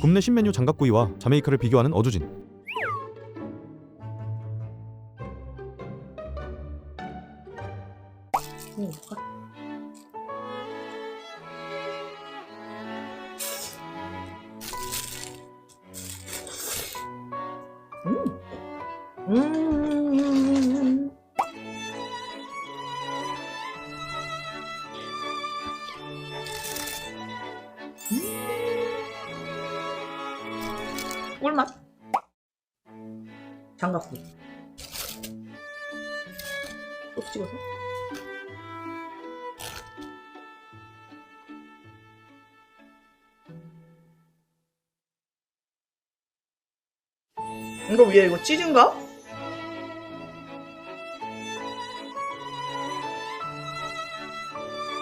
굽네 신메뉴 장갑구이와 자메이카를 비교하는 어주진? 음. 음. 꿀맛. 장갑구. 소스 찍어서. 이거 위에 이거 치즈인가?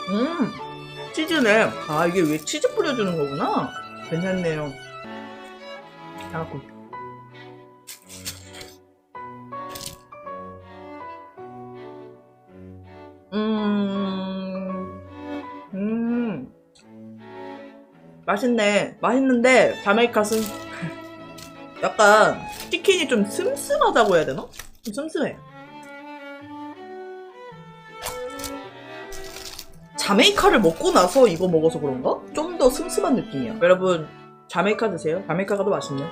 음, 치즈네. 아, 이게 왜 치즈 뿌려주는 거구나? 괜찮네요. 장갑구. 음, 음. 맛있네. 맛있는데, 자메이카스 약간 치킨이 좀 슴슴하다고 해야 되나? 좀 슴슴해. 자메이카를 먹고 나서 이거 먹어서 그런가? 좀 더 슴슴한 느낌이야. 여러분, 자메이카 드세요. 자메이카가 더 맛있네.